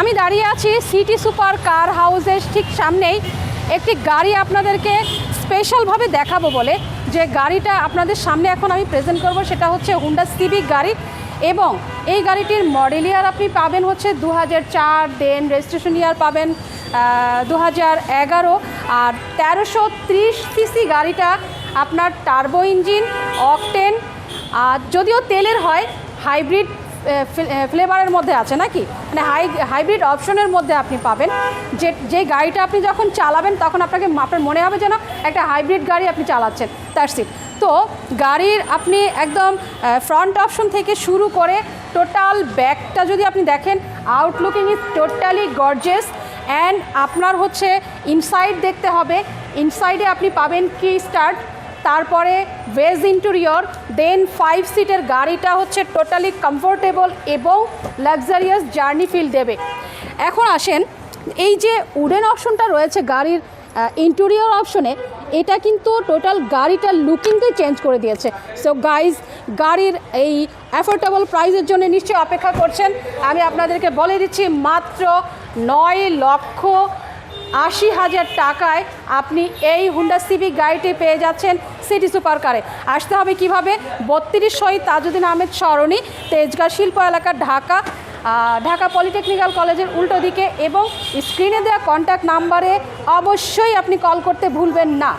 আমি দাঁড়িয়ে আছি সিটি সুপার কার হাউসের ঠিক সামনেই। একটি গাড়ি আপনাদেরকে স্পেশালভাবে দেখাবো বলে। যে গাড়িটা আপনাদের সামনে এখন আমি প্রেজেন্ট করব সেটা হচ্ছে হুন্ডা সিভিক গাড়ি এবং এই গাড়িটির মডেল ইয়ার আপনি পাবেন হচ্ছে দু হাজার চার দেন রেজিস্ট্রেশন ইয়ার পাবেন দু হাজার এগারো। আর তেরোশো ত্রিশ সিসি গাড়িটা আপনার টার্বো ইঞ্জিন অকটেন আর যদিও তেলের হয় হাইব্রিড ফ্লেভারের মধ্যে আছে নাকি? মানে হাই, হাইব্রিড অপশনের মধ্যে আপনি পাবেন। যে যে গাড়িটা আপনি যখন চালাবেন, তখন আপনাকে আপনার মনে হবে যেন একটা হাইব্রিড গাড়ি আপনি চালাচ্ছেন। তার সিট তো গাড়ির আপনি একদম ফ্রন্ট অপশন থেকে শুরু করে টোটাল ব্যাকটা যদি আপনি দেখেন outlooking is totally gorgeous and আপনার হচ্ছে ইনসাইড দেখতে হবে। ইনসাইডে আপনি পাবেন কি স্টার্ট তারপরে ভেজ ইন্টেরিয়র দেন ফাইভ সিটের গাড়িটা হচ্ছে টোটালি কমফোর্টেবল এবং লাক্সারিয়াস জার্নি ফিল দেবে। এখন আসেন, এই যে উডেন অপশনটা রয়েছে গাড়ির ইন্টেরিয়র অপশনে এটা কিন্তু টোটাল গাড়িটার লুকিংটাই চেঞ্জ করে দিয়েছে। সো গাইজ গাড়ির এই অ্যাফোর্ডেবল প্রাইসের জন্য নিশ্চয়ই অপেক্ষা করছেন। আমি আপনাদেরকে বলে দিচ্ছি, মাত্র নয় লক্ষ আশি হাজার টাকায় আপনি এই হুন্ডা সিভিক গাড়িটি পেয়ে যাচ্ছেন সিটি সুপার কারে আসতে হবে কীভাবে? বত্রিশ শহীদ তাজুদ্দিন আহমেদ সরণি তেজগাঁ শিল্প এলাকা, ঢাকা ঢাকা পলিটেকনিক্যাল কলেজের উল্টো দিকে এবং স্ক্রিনে দেওয়া কন্ট্যাক্ট নাম্বারে অবশ্যই আপনি কল করতে ভুলবেন না।